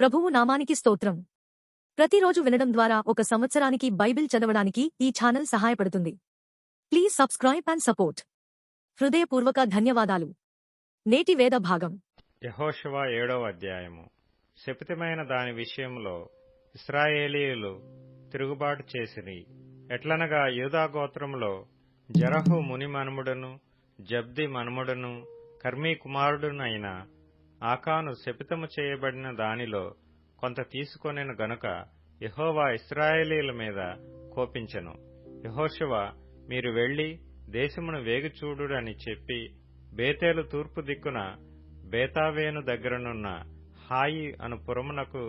ప్రభువు నామానికి స్తోత్రం. ప్రతిరోజు వినడం ద్వారా ఒక సంవత్సరానికి బైబిల్ చదవడానికి ఈ ఛానల్ సహాయపడుతుంది. Please subscribe and support. హృదయపూర్వక ధన్యవాదాలు. నేటి వేద భాగం. యహోషవా ఏడవ అధ్యాయము. శపితమైన దాని విషయంలో ఇస్రాయేలీయులు తిరుగుబాటు చేసిరి. ఎట్లనగా యూదా గోత్రంలో జరహు ముని మనుముడను జబ్ది మనుముడను కర్మీ కుమారుడునైన ఆకాను శపితము చేయబడిన దానిలో కొంత తీసుకొనిన గనుక యహోవా ఇస్రాయేలీల మీద కోపించెను. యహోశివ మీరు వెళ్ళి దేశమును వేగుచూడుడని చెప్పి బేతేలు తూర్పు దిక్కున బేతావేను దగ్గరనున్న హాయి అను పురమునకు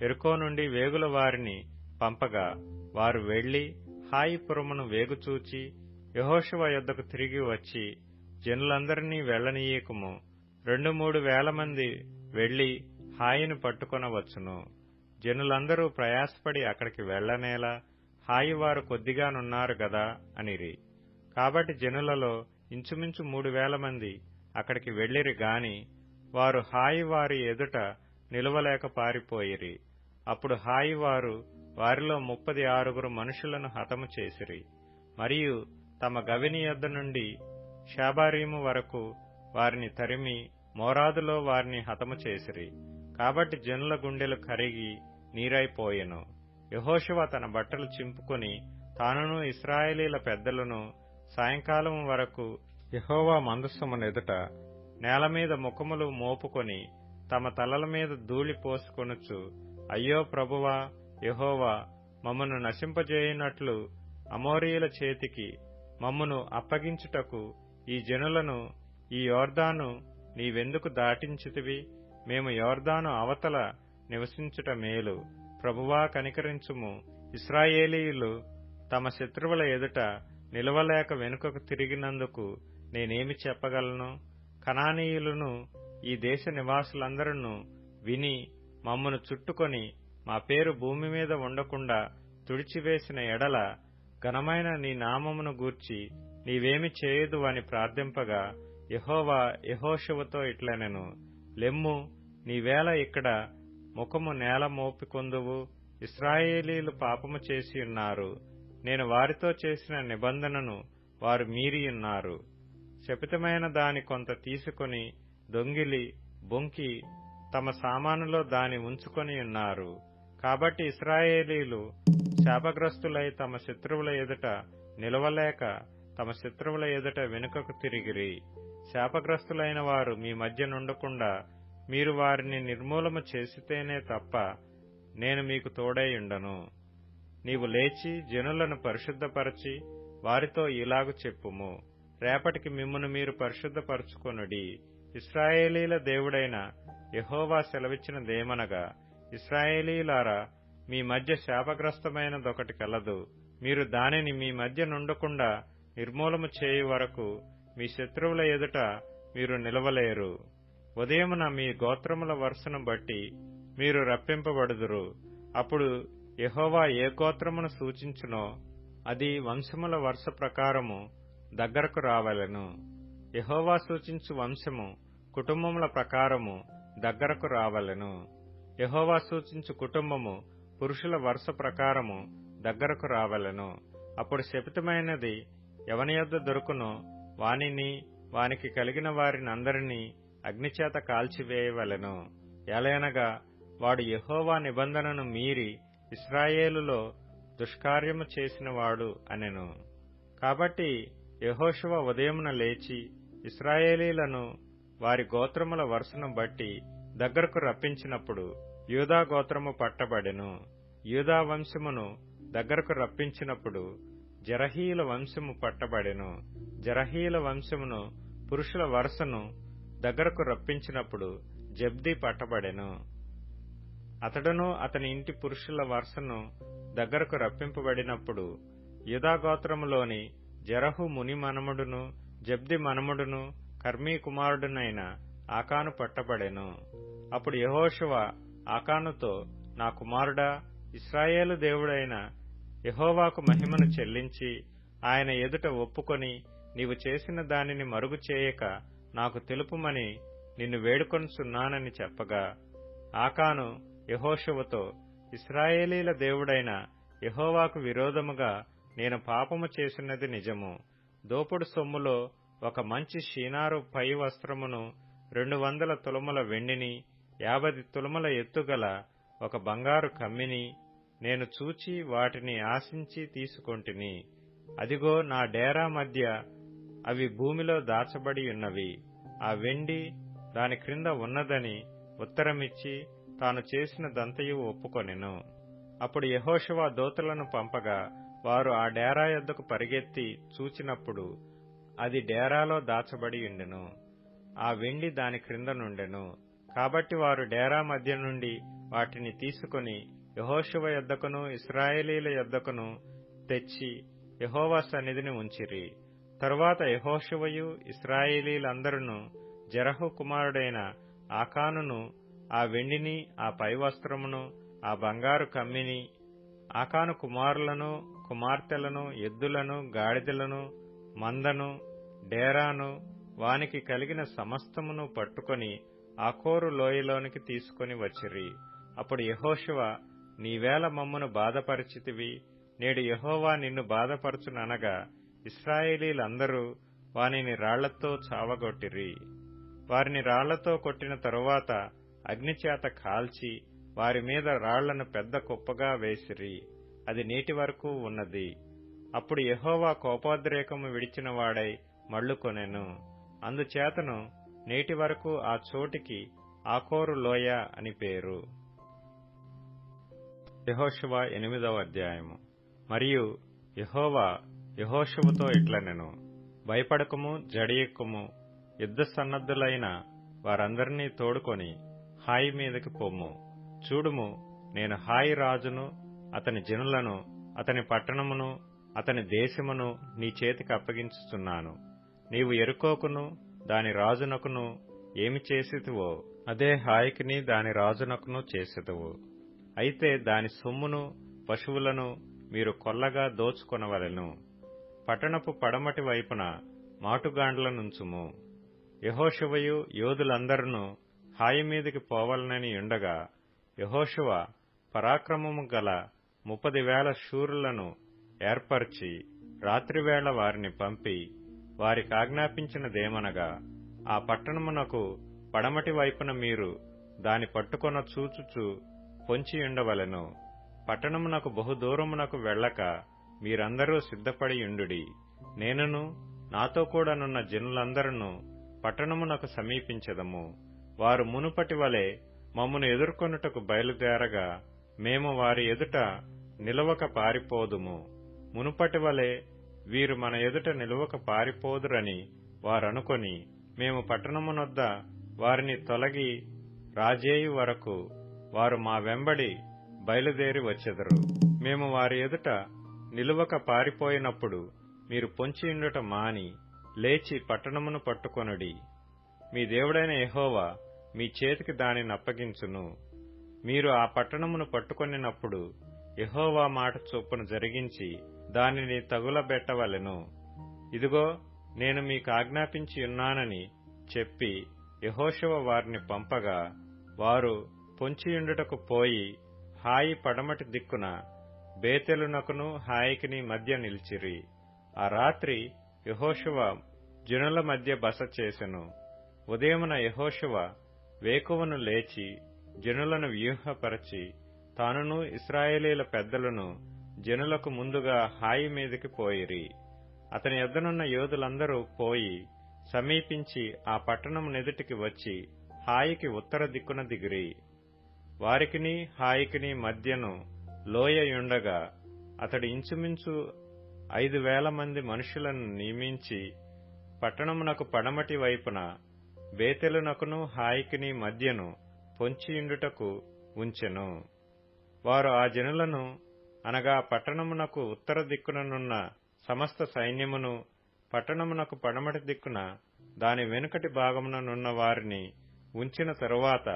ఎరుకో నుండి వేగుల వారిని పంపగా వారు వెళ్ళి హాయి పురమును వేగుచూచి యహోశివ యొద్దకు తిరిగి వచ్చి జనులందరినీ వెళ్ళనీయకము రెండు మూడు వేల మంది వెళ్ళి హాయిని పట్టుకొనవచ్చును. జనులందరూ ప్రయాసపడి అక్కడికి వెళ్ళనేలా హాయి వారు కొద్దిగానున్నారు గదా అనిరి. కాబట్టి జనులలో ఇంచుమించు మూడు వేల మంది అక్కడికి వెళ్ళిరి గాని వారు హాయి వారి ఎదుట నిలవలేక పారిపోయిరి. అప్పుడు హాయి వారు వారిలో ముప్పది ఆరుగురు మనుషులను హతము చేసిరి. మరియు తమ గవిని యొద్ద నుండి షాబారీము వరకు వారిని తరిమి మోరాదులో వారిని హతము చేసిరి. కాబట్టి జనుల గుండెలు కరిగి నీరైపోయెను. యహోషువ తన బట్టలు చింపుకొని తానును ఇస్రాయేలీల పెద్దలను సాయంకాలం వరకు యహోవా మందస్సమునెదుట నేల మీద ముఖములు మోపుకొని తమ తలల మీద ధూళి పోసుకొనుచు అయ్యో ప్రభువా యహోవా మమ్మను నశింపజేయునట్లు అమోరీయుల చేతికి మమ్మను అప్పగించుటకు ఈ జనులను ఈ యోర్దాను నీవెందుకు దాటించితివి? మేము యోర్దాను అవతల నివసించుట మేలు. ప్రభువా కనికరించుము. ఇస్రాయేలీయులు తమ శత్రువుల ఎదుట నిలవలేక వెనుకకు తిరిగినందుకు నేనేమి చెప్పగలను? కనానీయులను ఈ దేశ నివాసులందరూ విని మమ్మను చుట్టుకొని మా పేరు భూమి మీద ఉండకుండా తుడిచివేసిన ఎడల ఘనమైన నీ నామమును గూర్చి నీవేమి చేయదు అని ప్రార్థింపగా యహోవా యహోశువతో ఇట్లనెను లెమ్ము నీవేళ ఇక్కడ ముఖము నేల మోపికొందువు ఇస్రాయేలీలు పాపము చేసి ఉన్నారు. నేను వారితో చేసిన నిబంధనను వారు మీరియున్నారు శపితమైన దాని కొంత తీసుకొని దొంగిలి బొంకి తమ సామానులో దాని ఉంచుకొని ఉన్నారు. కాబట్టి ఇస్రాయేలీలు శాపగ్రస్తులై తమ శత్రువుల ఎదుట నిలవలేక తమ శత్రువుల ఎదుట వెనుకకు తిరిగిరి. శాపగ్రస్తులైన వారు మీ మధ్య నుండకుండా మీరు వారిని నిర్మూలము చేసితేనే తప్ప నేను మీకు తోడైయుండను నీవు లేచి జనులను పరిశుద్ధపరచి వారితో ఇలాగు చెప్పుము. రేపటికి మిమ్మును మీరు పరిశుద్ధపరచుకొనుడి. ఇస్రాయేలీల దేవుడైన యహోవా సెలవిచ్చినదేమనగా ఇస్రాయేలీలారా మీ మధ్య శాపగ్రస్తమైనదొకటి కలదు. మీరు దానిని మీ మధ్య నుండకుండా నిర్మూలము చేయు వరకు మీ శత్రువుల ఎదుట మీరు నిలవలేరు. ఉదయమున మీ గోత్రముల వరుసను బట్టి మీరు రప్పింపబడుదురు. అప్పుడు యహోవా ఏ గోత్రమును సూచించునో అది వంశముల వరుస ప్రకారము దగ్గరకు రావలెను. యహోవా సూచించు వంశము కుటుంబముల ప్రకారము దగ్గరకు రావలెను. యహోవా సూచించు కుటుంబము పురుషుల వరుస ప్రకారము దగ్గరకు రావలెను. అప్పుడు శపితమైనది ఎవని యొద్ద దొరుకునో వానిని వానికి కలిగిన వారినందరినీ అగ్నిచేత కాల్చివేయవలెను. ఎలయనగా వాడు యహోవా నిబంధనను మీరి ఇస్రాయేలులో దుష్కార్యము చేసినవాడు అనెను. కాబట్టి యహోషువ ఉదయమున లేచి ఇస్రాయేలీలను వారి గోత్రముల వరుసను బట్టి దగ్గరకు రప్పించినప్పుడు యూదా గోత్రము పట్టబడెను. యూదా వంశమును దగ్గరకు రప్పించినప్పుడు జరహీల వంశము పట్టబడెను. జరహీల వంశమును పురుషుల వరుసను దగ్గరకు రప్పించినప్పుడు జబ్ది పట్టబడెను. అతడును అతని ఇంటి పురుషుల వరుసను దగ్గరకు రప్పింపబడినప్పుడు యుధాగోత్రములోని జరహు ముని మనముడును జబ్ది మనముడును కర్మీ కుమారుడునైన ఆకాను పట్టబడెను. అప్పుడు యహోషువ ఆకానుతో నా కుమారుడా ఇస్రాయేలు దేవుడైన యహోవాకు మహిమను చెల్లించి ఆయన ఎదుట ఒప్పుకొని నీవు చేసిన దానిని మరుగు చేయక నాకు తెలుపుమని నిన్ను వేడుకొనుచున్నానని చెప్పగా. ఆకాను యహోషువతో ఇస్రాయేలీల దేవుడైన యహోవాకు విరోధముగా నేను పాపము చేసినది నిజము. దోపుడు సొమ్ములో ఒక మంచి షీనారు పై వస్త్రమును రెండు వందల తులముల వెండిని యాభై తులముల ఎత్తుగల ఒక బంగారు కమ్మిని నేను చూచి వాటిని ఆశించి తీసుకొంటిని. అదిగో నా డేరా మధ్య అవి భూమిలో దాచబడి ఉన్నవి. ఆ వెండి దాని క్రింద ఉన్నదని ఉత్తరమిచ్చి తాను చేసిన దంతయు ఒప్పుకొనెను. అప్పుడు యహోషువ దోతలను పంపగా వారు ఆ డేరా యొద్దకు పరిగెత్తి చూచినప్పుడు అది డేరాలో దాచబడి ఉండెను. ఆ వెండి దాని క్రింద నుండెను. కాబట్టి వారు డేరా మధ్య నుండి వాటిని తీసుకుని యహోశివ యొద్దకును ఇస్రాయేలీల యొద్దకును తెచ్చి యహోవా సన్నిధిని ఉంచిరి. తరువాత యహోశివయు ఇస్రాయేలీలందరూ జరహు కుమారుడైన ఆకానును ఆ వెండిని ఆ పై వస్త్రమును ఆ బంగారు కమ్మిని ఆకాను కుమారులను కుమార్తెలను ఎద్దులను గాడిదలను మందను డేరాను వానికి కలిగిన సమస్తమును పట్టుకొని ఆకోరు లోయలోనికి తీసుకుని వచ్చిరి. అప్పుడు యహోశివ నీవేళ మమ్మను బాధపరిచితివి. నేడు యహోవా నిన్ను బాధపరచుననగా ఇస్రాయేలీలందరూ వానిని రాళ్ళతో చావగొట్టిరి. వారిని రాళ్ళతో కొట్టిన తరువాత అగ్నిచేత కాల్చి వారి మీద రాళ్ళను పెద్ద కుప్పగా వేసిరి. అది నేటి వరకు ఉన్నది. అప్పుడు యహోవా కోపోద్రేకము విడిచిన వాడై మళ్ళుకొనెను అందుచేతను నేటి వరకు ఆ చోటికి ఆకోరు లోయ అని పేరు. యహోశువ ఎనిమిదవ అధ్యాయము. మరియు యహోవా యహోశువతో ఇట్లనెను భయపడకము జడియెక్కుము యుద్ధ సన్నద్ధులైన వారందరినీ తోడుకొని హాయి మీదకి పొమ్ము చూడుము నేను హాయి రాజును అతని జనులను అతని పట్టణమును అతని దేశమును నీ చేతికి అప్పగించుచున్నాను. నీవు ఎరుకోకును దాని రాజునకును ఏమి చేసితువో అదే హాయికిని దాని రాజునకును చేసేదువు అయితే దాని సొమ్మును పశువులను మీరు కొల్లగా దోచుకొనవలెను. పట్టణపు పడమటి వైపున మాటుగాండ్లనుంచుము యహోశువయు యోధులందరూ హాయి మీదికి పోవలనని ఉండగా యహోశువ పరాక్రమము గల ముప్పది వేల శూరులను ఏర్పరిచి రాత్రివేళ వారిని పంపి వారికి ఆజ్ఞాపించినదేమనగా ఆ పట్టణమునకు పడమటి వైపున మీరు దాని పట్టుకొన చూచుచు పొంచియుండవలెను పట్టణమునకు బహుదూరమునకు వెళ్ళక మీరందరూ సిద్ధపడియుండుడి నేనును నాతో కూడానున్న జనులందరూ పట్టణమునకు సమీపించదము. వారు మునుపటి వలె మమ్మను ఎదుర్కొనుటకు బయలుదేరగా మేము వారి ఎదుట నిలవక పారిపోదుము. మునుపటి వలె వీరు మన ఎదుట నిలవక పారిపోదురని వారనుకొని మేము పట్టణమునొద్ద వారిని తొలగి రాజేయు వరకు వారు మా వెంబడి బయలుదేరి వచ్చెదరు. మేము వారి ఎదుట నిలువక పారిపోయినప్పుడు మీరు పొంచియుండుట మాని లేచి పట్టణమును పట్టుకొనుడి. మీ దేవుడైన ఎహోవా మీ చేతికి దానిని అప్పగించును. మీరు ఆ పట్టణమును పట్టుకొనినప్పుడు ఎహోవా మాట చొప్పున జరిగించి దానిని తగులబెట్టవలెను. ఇదిగో నేను మీకు ఆజ్ఞాపించి ఉన్నానని చెప్పి యహోశవ వారిని పంపగా వారు పొంచియుండుటకు పోయి హాయి పడమటి దిక్కున బేతెలునకును హాయికిని మధ్య నిలిచిరి. ఆ రాత్రి యహోశువ జనుల మధ్య బస చేసెను. ఉదయమున యహోశువ వేకువను లేచి జనులను వ్యూహపరచి తానును ఇస్రాయేలీల పెద్దలను జనులకు ముందుగా హాయి మీదకి పోయిరి. అతని ఎద్దనున్న యోధులందరూ పోయి సమీపించి ఆ పట్టణం నెదుటికి వచ్చి హాయికి ఉత్తర దిక్కున దిగిరి. వారికిని హాయికిని మధ్యను లోయయుండగా అతడు ఇంచుమించు ఐదు వేల మంది మనుషులను నియమించి పట్టణమునకు పడమటి వైపున బేతెలునకును హాయికిని మధ్యను పొంచియుండుటకు ఉంచెను. వారు ఆ జనులను అనగా పట్టణమునకు ఉత్తర దిక్కుననున్న సమస్త సైన్యమును పట్టణమునకు పడమటి దిక్కున దాని వెనుకటి భాగముననున్న వారిని ఉంచిన తరువాత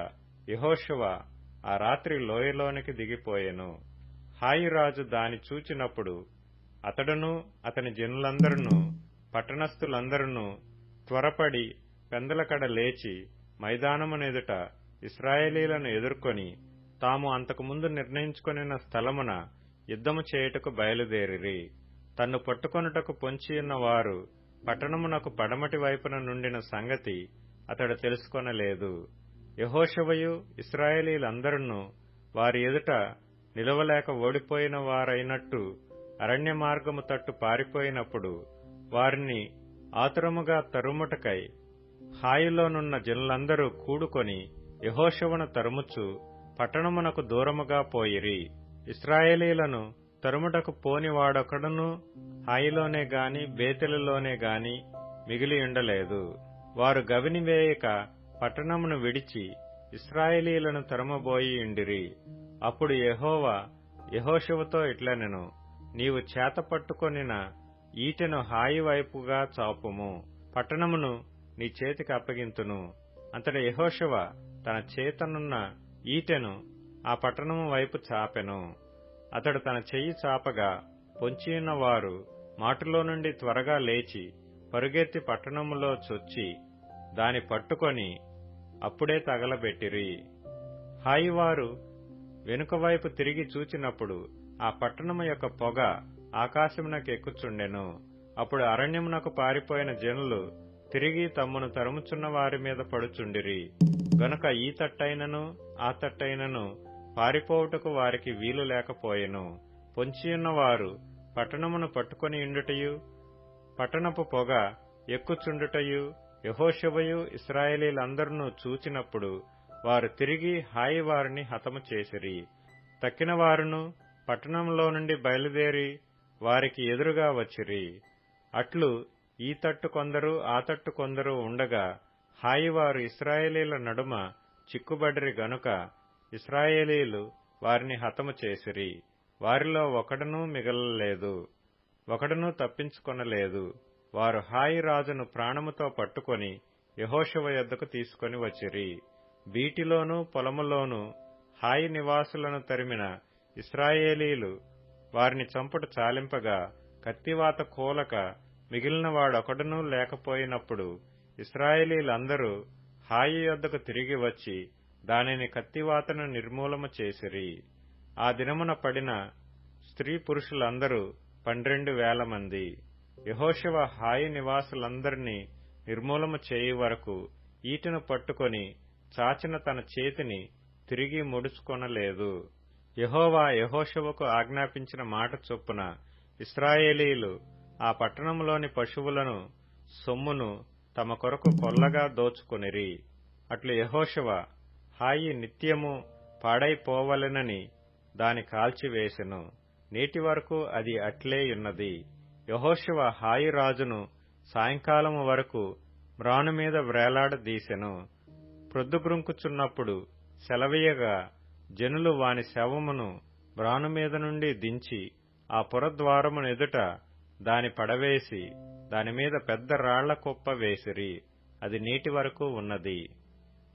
యహోశువ ఆ రాత్రి లోయలోనికి దిగిపోయెను. హాయిరాజు దాని చూచినప్పుడు అతడును అతని జనులందరూ పట్టణస్థులందరూ త్వరపడి పెందలకడ లేచి మైదానమునెదుట ఇస్రాయేలీలను ఎదుర్కొని తాము అంతకుముందు నిర్ణయించుకొనిన స్థలమున యుద్ధము చేయుటకు బయలుదేరిరి. తన్ను పట్టుకొనుటకు పొంచియున్న వారు పట్టణమునకు పడమటి వైపున నుండిన సంగతి అతడు తెలుసుకొనలేదు. యహోషవయు ఇస్రాయేలీలందరూ వారి ఎదుట నిలవలేక ఓడిపోయిన వారైనట్టు అరణ్య మార్గము తట్టు పారిపోయినప్పుడు వారిని ఆతురముగా తరుముటకై హాయిలోనున్న జనులందరూ కూడుకొని యహోశవను తరుముచు పట్టణమునకు దూరముగా పోయిరి. ఇస్రాయేలీలను తరుముటకు పోని వాడొకడును హాయిలోనే గాని బేతెలలోనే గాని మిగిలి ఉండలేదు. వారు గవిని వేయక పట్టణమును విడిచి ఇస్రాయేలీలను తరుమబోయి ఉండిరి. అప్పుడు యహోవా యహోశివతో ఇట్లనెను నీవు చేత పట్టుకొనిన ఈటెను హాయి వైపుగా చాపుము. పట్టణమును నీ చేతికి అప్పగింతును. అంతటి యహోశివ తన చేతనున్న ఈటెను ఆ పట్టణము వైపు చాపెను. అతడు తన చెయ్యి చాపగా పొంచియున్న వారు మాటులో నుండి త్వరగా లేచి పరుగెత్తి పట్టణములో చొచ్చి దాని పట్టుకొని అప్పుడే తగలబెట్టిరి. హాయివారు వారు వెనుకవైపు తిరిగి చూచినప్పుడు ఆ పట్టణము యొక్క పొగ ఆకాశమునకు ఎక్కుచుండెను. అప్పుడు అరణ్యమునకు పారిపోయిన జనులు తిరిగి తమ్మును తరుముచున్న వారి మీద పడుచుండిరి. గనుక ఈ తట్టైనను ఆ తట్టైనను పారిపోవుటకు వారికి వీలు లేకపోయెను. పొంచియున్నవారు పట్టణమును పట్టుకొని ఉండుటయు పట్టణపు పొగ ఎక్కుచుండుటయు యహోశవయు ఇస్రాయేలీలందరూ చూచినప్పుడు వారు తిరిగి హాయి వారిని హతము చేసిరి. తక్కిన వారును పట్టణంలో నుండి బయలుదేరి వారికి ఎదురుగా వచ్చిరి. అట్లు ఈ తట్టు కొందరు ఆ తట్టు కొందరు ఉండగా హాయివారు ఇస్రాయేలీల నడుమ చిక్కుబడిరి గనుక ఇస్రాయేలీలు వారిని హతము చేసిరి. వారిలో ఒకడునూ మిగలలేదు. ఒకడునూ తప్పించుకొనలేదు. వారు హాయి రాజును ప్రాణముతో పట్టుకొని యహోశవ యొద్దకు తీసుకొని వచ్చిరి. వీటిలోనూ పొలములోనూ హాయి నివాసులను తరిమిన ఇస్రాయేలీలు వారిని చంపుట చాలింపగా కత్తివాత కూలక మిగిలిన వాడొకడునూ లేకపోయినప్పుడు ఇస్రాయేలీలందరూ హాయి యొద్దకు తిరిగి వచ్చి దానిని కత్తివాతను నిర్మూలము చేసిరి. ఆ దినమున పడిన స్త్రీ పురుషులందరూ పన్నెండు వేల మంది యహోశివ హాయి నివాసులందరినీ నిర్మూలము చేయు వరకు ఈటను పట్టుకొని చాచిన తన చేతిని తిరిగి ముడుచుకొనలేదు. యహోవా యహోశవకు ఆజ్ఞాపించిన మాట చొప్పున ఇస్రాయేలీలు ఆ పట్టణంలోని పశువులను సొమ్మును తమ కొరకు కొల్లగా దోచుకొనిరి. అట్లు యహోశవ హాయి నిత్యము పాడైపోవలెనని దాని కాల్చివేసెను. నేటి వరకు అది అట్లేయున్నది యహోశివ హాయి రాజును సాయంకాలము వరకు మ్రానుమీద వ్రేలాడదీసెను ప్రొద్దుగ్రుంకుచున్నప్పుడు సెలవీయగా జనులు వాని శవమును మ్రాను మీద నుండి దించి ఆ పురద్వారమునెదుట దాని పడవేసి దానిమీద పెద్ద రాళ్ళ కుప్ప వేసిరి. అది నీటి వరకు ఉన్నది.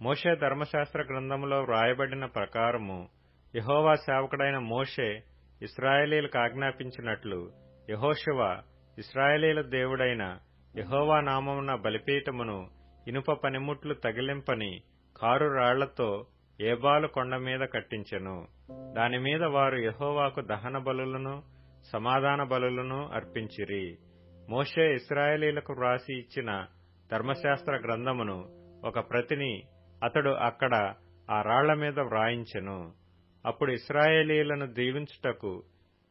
మోషే ధర్మశాస్త్ర గ్రంథములో వ్రాయబడిన ప్రకారము యహోవా సేవకుడైన మోషే ఇస్రాయేలీలకు ఆజ్ఞాపించినట్లు యహోశివ ఇస్రాయేలీల దేవుడైన యహోవా నామమున బలిపీఠమును ఇనుప పనిముట్లు తగిలింపని కారు రాళ్ళతో ఏబాలు కొండ మీద కట్టించెను. దానిమీద వారు యహోవాకు దహన బలులను సమాధాన బలులను అర్పించిరి. మోషే ఇస్రాయేలీలకు వ్రాసి ఇచ్చిన ధర్మశాస్త్ర గ్రంథమును ఒక ప్రతిని అతడు అక్కడ ఆ రాళ్ళ మీద వ్రాయించెను. అప్పుడు ఇస్రాయేలీలను దీవించుటకు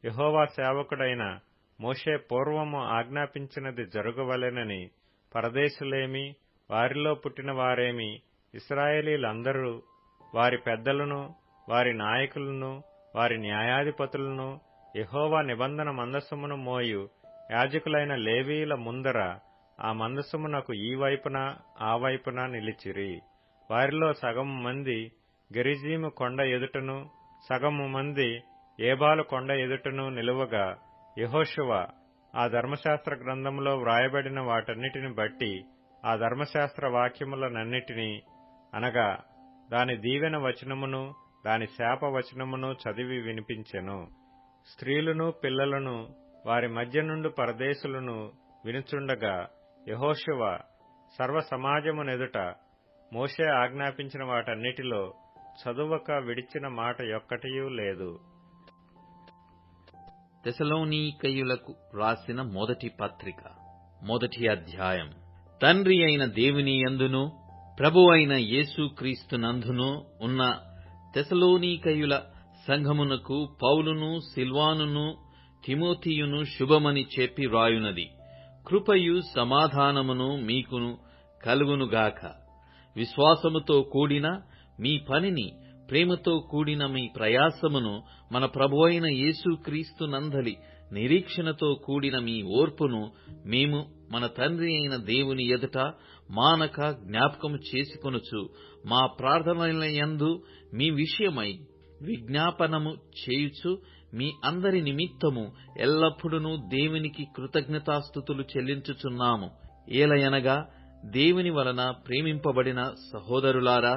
యహోవా సేవకుడైన మోషే పూర్వము ఆజ్ఞాపించినది జరగవలెనని పరదేశులేమి వారిలో పుట్టిన వారేమి ఇస్రాయేలీలందరూ వారి పెద్దలను వారి నాయకులను వారి న్యాయాధిపతులను యహోవా నిబంధన మందసమును మోయు యాజకులైన లేవీల ముందర ఆ మందసమునకు ఈ వైపున ఆ వైపున నిలిచిరి. వారిలో సగము మంది గెరిజీము కొండ ఎదుటను సగము మంది ఏబాలు కొండ ఎదుటను నిలువగా యహోశువ ఆ ధర్మశాస్త్ర గ్రంథంలో వ్రాయబడిన వాటన్నిటిని బట్టి ఆ ధర్మశాస్త్ర వాక్యములనన్నిటినీ అనగా దాని దీవెన వచనమును దాని శాప వచనమును చదివి వినిపించెను. స్త్రీలను పిల్లలను వారి మధ్య నుండి పరదేశులను వినుచుండగా యహోశువ సర్వ సమాజమునెదుట మోషే ఆజ్ఞాపించిన వాటన్నిటిలో చదువక విడిచిన మాట యొక్కటియూ లేదు. తెసలోనీకయులకు రాసిన మొదటి పత్రిక మొదటి అధ్యాయం. తండ్రి అయిన దేవుని యందును ప్రభు అయిన యేసుక్రీస్తునందును ఉన్న తెసలోనీకయుల సంఘమునకు పౌలును సిల్వానును తిమోతియును శుభమని చెప్పి వ్రాయునది. కృపయు సమాధానమును మీకును కలుగునుగాక. విశ్వాసముతో కూడిన మీ పనిని ప్రేమతో కూడిన మీ ప్రయాసమును మన ప్రభువైన యేసుక్రీస్తు నందలి నిరీక్షణతో కూడిన మీ ఓర్పును మేము మన తండ్రి అయిన దేవుని ఎదుట మానక జ్ఞాపకము చేసుకొనుచు మా ప్రార్థనలయందు మీ విషయమై విజ్ఞాపనము చేయుచు మీ అందరి నిమిత్తము ఎల్లప్పుడూ దేవునికి కృతజ్ఞతాస్థుతులు చెల్లించుచున్నాము. ఏలయనగా దేవుని వలన ప్రేమింపబడిన సహోదరులారా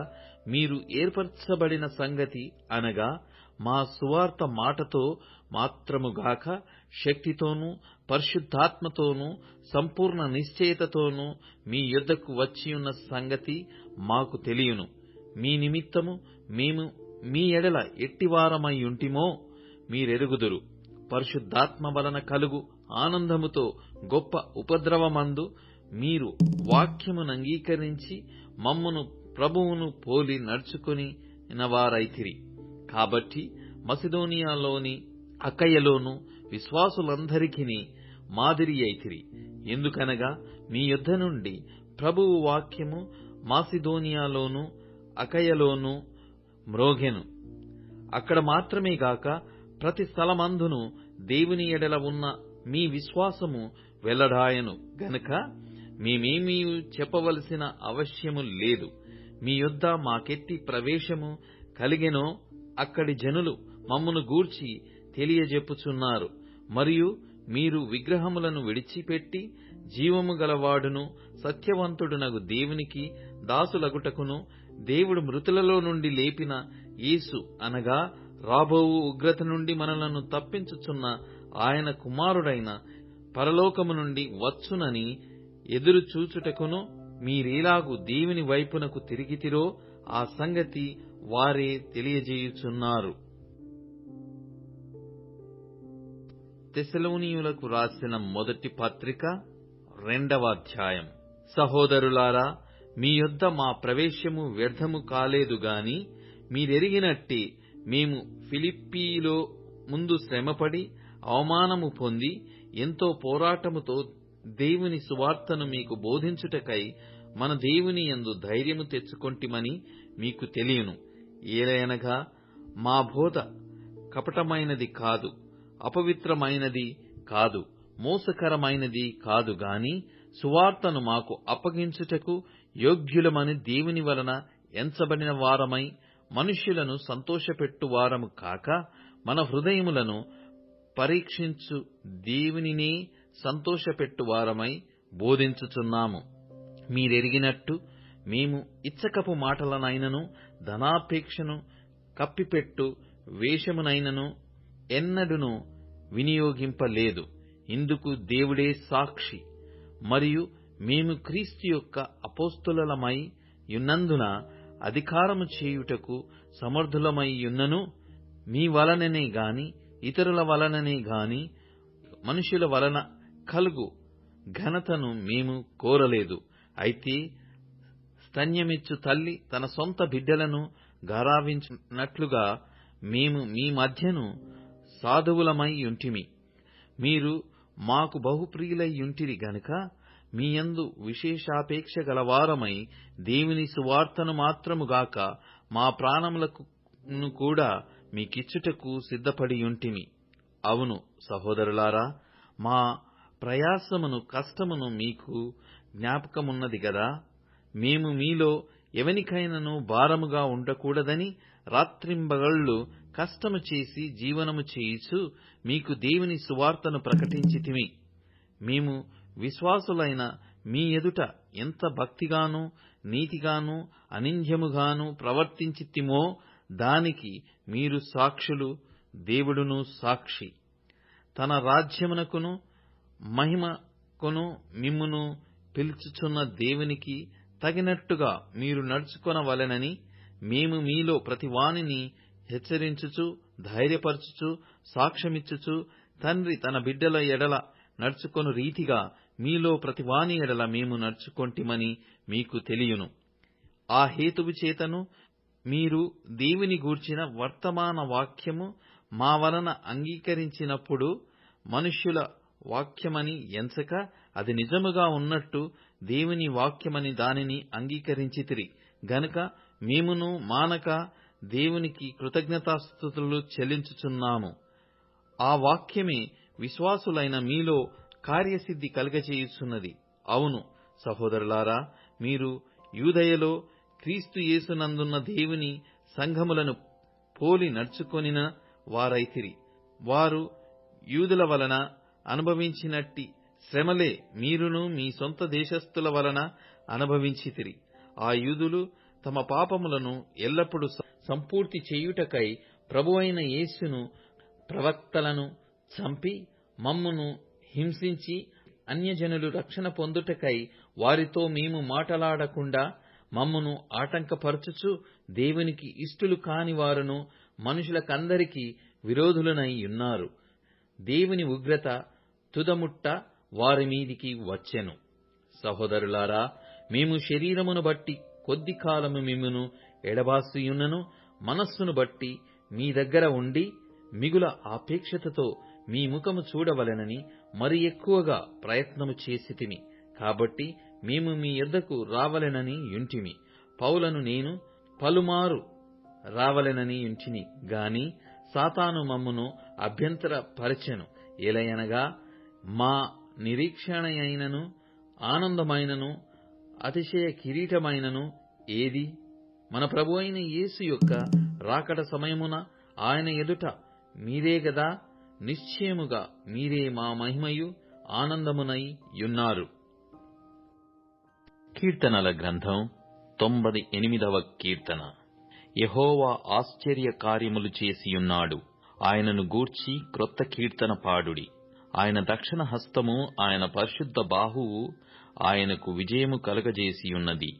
మీరు ఏర్పరచబడిన సంగతి అనగా మా సువార్త మాటతో మాత్రముగాక శక్తితోనూ పరిశుద్ధాత్మతోనూ సంపూర్ణ నిశ్చయతతోనూ మీ యొద్దకు వచ్చియున్న సంగతి మాకు తెలియను. మీ నిమిత్తము మేము మీ ఎడల ఎట్టివారమైయుంటిమో మీరెరుగుదురు. పరిశుద్ధాత్మ వలన కలుగు ఆనందముతో గొప్ప ఉపద్రవమందు మీరు వాక్యమును అంగీకరించి మమ్మను ప్రభువును పోలి నడుచుకుని వారైతిరి కాబట్టి మసిదోనియాలోని అకయ్యలోను విశ్వాసులందరికీ మాదిరి అయితిరి. ఎందుకనగా మీ యుద్ధ నుండి ప్రభువు వాక్యము మాసిదోనియాలోను అకయలోను మ్రోగెను. అక్కడ మాత్రమే గాక ప్రతి స్థలమందును దేవుని ఎడల ఉన్న మీ విశ్వాసము వెల్లడాయను. గనుక మేమేమీ చెప్పవలసిన అవశ్యము లేదు. మీ యొద్ద మాకెట్టి ప్రవేశము కలిగెనో అక్కడి జనులు మమ్మను గూర్చి తెలియజెప్పుచున్నారు. మరియు మీరు విగ్రహములను విడిచిపెట్టి జీవము గలవాడును సత్యవంతుడునగు దేవునికి దాసులగుటకును దేవుడు మృతులలో నుండి లేపిన యేసు అనగా రాబోవు ఉగ్రత నుండి మనలను తప్పించుచున్న ఆయన కుమారుడైన పరలోకము నుండి వచ్చునని ఎదురు చూచుటకును మీరేలాగు దేవుని వైపునకు తిరిగితిరో ఆ సంగతి వారే తెలియజేయుచున్నారు. తెసలోనియులకు రాసిన మొదటి పత్రిక రెండవ అధ్యాయం. సహోదరులారా మీ యొద్ద మా ప్రవేశము వ్యర్థము కాలేదు గాని మీరెరిగినట్టి మేము ఫిలిప్పీలో ముందు శ్రమపడి అవమానము పొంది ఎంతో పోరాటముతో దేవుని సువార్తను మీకు బోధించుటకై మన దేవుని యందు ధైర్యము తెచ్చుకొంటిమని మీకు తెలియను. ఏలయనగా మా బోధ కపటమైనది కాదు అపవిత్రమైనది కాదు మోసకరమైనది కాదు గాని సువార్తను మాకు అప్పగించుటకు యోగ్యులమని దేవుని వలన ఎంచబడిన వారమై మనుష్యులను సంతోషపెట్టు వారము కాక మన హృదయములను పరీక్షించు దేవునినే సంతోషపెట్టు వారమై బోధించుచున్నాము. మీరెరిగినట్టు మేము ఇచ్చకపు మాటలనైనను ధనాపేక్షను కప్పిపెట్టు వేషమునైనను ఎన్నడును వినియోగింపలేదు. ఇందుకు దేవుడే సాక్షి. మరియు మేము క్రీస్తు యొక్క అపోస్తులమై యున్నందున అధికారము చేయుటకు సమర్థులమైయున్నను మీ వలననే గాని ఇతరుల వలననే గాని మనుషుల వలన కలుగు. ఘనతను మేము కోరలేదు. అయితే స్తన్యమిచ్చు తల్లి తన సొంత బిడ్డలను గారావించినట్లుగా మేము మీ మధ్యను సాధువులమై యుంటిమి. మీరు మాకు బహుప్రియులయ్యుంటిరి గనుక మీయందు విశేషాపేక్ష గలవారమై దేవుని సువార్తను మాత్రముగాక మా ప్రాణములకు కూడా మీకిచ్చుటకు సిద్ధపడియుంటిమి. అవును సహోదరులారా మా ప్రయాసమును కష్టమును మీకు జ్ఞాపకమున్నది గదా. మేము మీలో ఎవనికైనను భారముగా ఉండకూడదని రాత్రింబగళ్ళు కష్టము చేసి జీవనము చేయుచు మీకు దేవుని సువార్తను ప్రకటించితిమి. మేము విశ్వాసులైన మీ ఎదుట ఎంత భక్తిగానూ నీతిగాను అనింద్యముగాను ప్రవర్తించితిమో దానికి మీరు సాక్షులు దేవుడును సాక్షి. తన రాజ్యమునకును మహిమకును మిమ్మును పిలుచుచున్న దేవునికి తగినట్టుగా మీరు నడుచుకొనవలెనని మేము మీలో ప్రతివానిని హెచ్చరించుచు ధైర్యపరచుచు సాక్ష్యమిచ్చుచు తండ్రి తన బిడ్డల ఎడల నడుచుకొను రీతిగా మీలో ప్రతివాని ఎడల మేము నడుచుకొంటిమని మీకు తెలియను. ఆ హేతువు చేతను మీరు దేవుని గూర్చిన వర్తమాన వాక్యము మా వలన అంగీకరించినప్పుడు మనుష్యుల వాక్యమని ఎంచక అది నిజముగా ఉన్నట్టు దేవుని వాక్యమని దానిని అంగీకరించితిరి గనుక మేమును మానక దేవునికి కృతజ్ఞతాస్థుతులు చెల్లించుచున్నాము. ఆ వాక్యమే విశ్వాసులైన మీలో కార్యసిద్ధి కలగచేయుచున్నది. అవును సహోదరులారా మీరు యూదయలో క్రీస్తు యేసునందున్న దేవుని సంఘములను పోలి నడుచుకొనిన వారైతిరి వారు యూదుల వలన అనుభవించినట్టి శ్రమలే మీరును మీ సొంత దేశస్థుల వలన అనుభవించితిరి. ఆ యూదులు తమ పాపములను ఎల్లప్పుడూ సంపూర్తి చేయుటకై ప్రభువైన యేసును ప్రవక్తలను చంపి మమ్మును హింసించి అన్యజనులు రక్షణ పొందుటకై వారితో మేము మాటలాడకుండా మమ్మును ఆటంకపరచుచు దేవునికి ఇష్టులు కాని వారును మనుషులకందరికీ విరోధులనై ఉన్నారు. దేవుని ఉగ్రత తుదముట్ట వారి మీదికి వచ్చెను. సహోదరులారా మేము శరీరమును బట్టి కొద్ది కాలము మిమ్మును ఎడబాసియున్నను మనస్సును బట్టి మీ దగ్గర ఉండి మిగుల ఆపేక్షతతో మీ ముఖము చూడవలెనని మరి ఎక్కువగా ప్రయత్నము చేసితిమి. కాబట్టి మేము మీ యొద్దకు రావలెనని యుంటిమి. పౌలను నేను పలుమారు రావలెనని యుంటిని గాని సాతాను మమ్మును అభ్యంతరపరచెను. ఎలయనగా మా నిరీక్షణయైనను ఆనందమైనను అతిశయ కిరీటమైనను ఏది? మన ప్రభు అయిన యేసు యొక్క రాకడ సమయమున ఆయన ఎదుట మీరే గదా? నిశ్చయముగా మీరే మా మహిమయు ఆనందమునై యున్నారు. కీర్తనల గ్రంథం తొంభై ఎనిమిదవ కీర్తన. యహోవా ఆశ్చర్య కార్యములు చేసియున్నాడు. ఆయనను గూర్చి క్రొత్త కీర్తన పాడుడి. ఆయన దక్షిణ హస్తము ఆయన పరిశుద్ధ బాహువు ఆయనకు విజయము కలగజేసియున్నది.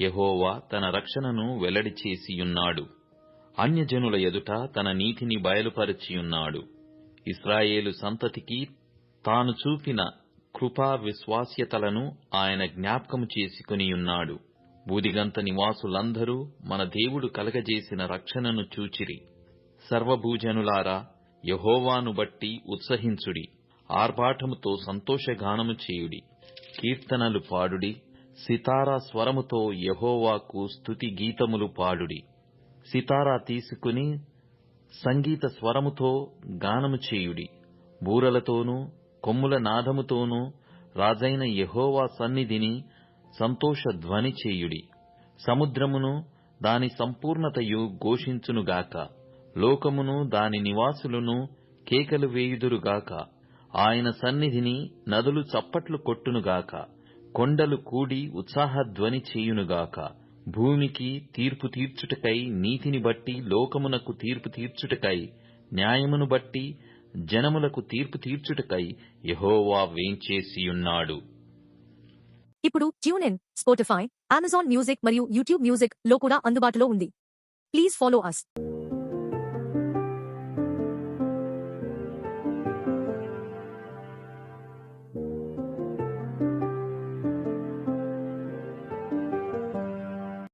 యహోవా తన రక్షణను వెల్లడి చేసియున్నాడు అన్యజనుల ఎదుట తన నీతిని బయలుపరచియున్నాడు. ఇస్రాయేలు సంతతికి తాను చూపిన కృపా విశ్వాస్యతలను ఆయన జ్ఞాపకము చేసుకునియున్నాడు. బూదిగంత నివాసులందరూ మన దేవుడు కలగజేసిన రక్షణను చూచిరి. సర్వభూజనులారా యహోవాను బట్టి ఉత్సహించుడి. ఆర్భాటముతో సంతోషగానము చేయుడి. కీర్తనలు పాడుడి. సితారా స్వరముతో యహోవాకు స్థుతి గీతములు పాడుడి. సితారా తీసుకుని సంగీత స్వరముతో గానము చేయుడి. బూరలతోనూ కొమ్ముల నాదముతోనూ రాజైన యహోవా సన్నిధిని సంతోష ధ్వని చేయుడి. సముద్రమును దాని సంపూర్ణతయు ఘోషించునుగాక. లోకమును దాని నివాసులను కేకలు వేయుదురుగాక. ఆయన సన్నిధిని నదులు చప్పట్లు కొట్టునుగాక కొండలు కూడి ఉత్సాహధ్వని చేయునుగాక భూమికి తీర్పు తీర్చుటకై నీతిని బట్టి లోకమునకు తీర్పు తీర్చుటకై న్యాయమును బట్టి జనములకు తీర్పు తీర్చుటకై యహోవా వేంచేసియున్నాడు. ఇప్పుడు ట్యూన్ స్పోటిఫై అమెజాన్ మ్యూజిక్ మరియు యూట్యూబ్ మ్యూజిక్లో కూడా అందుబాటులో ఉంది. Please follow us.